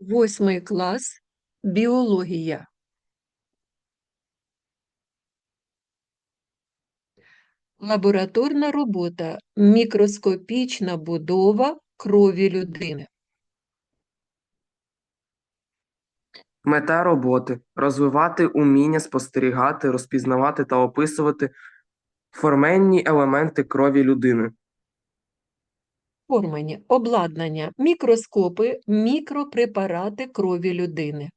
Восьмий клас. Біологія. Лабораторна робота. Мікроскопічна будова крові людини. Мета роботи розвивати уміння спостерігати, розпізнавати та описувати форменні елементи крові людини. Формані, обладнання, мікроскопи, мікропрепарати крові людини.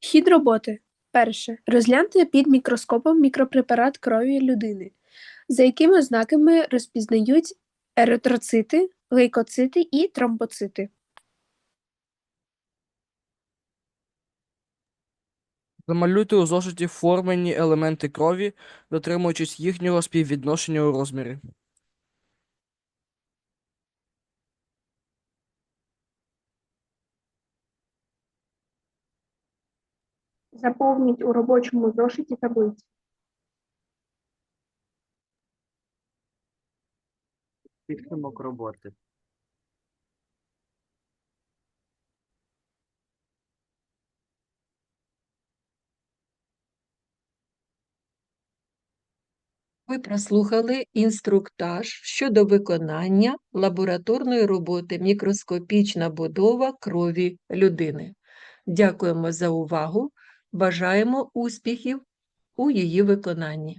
Хід роботи. Перше. Розгляньте під мікроскопом мікропрепарат крові людини, за якими ознаками розпізнають еритроцити, лейкоцити і тромбоцити. Замалюйте у зошиті формені елементи крові, дотримуючись їхнього співвідношення у розмірі. Заповніть у робочому зошиті таблицю. Підсумок роботи. Ви прослухали інструктаж щодо виконання лабораторної роботи мікроскопічна будова крові людини. Дякуємо за увагу. Бажаємо успіхів у її виконанні.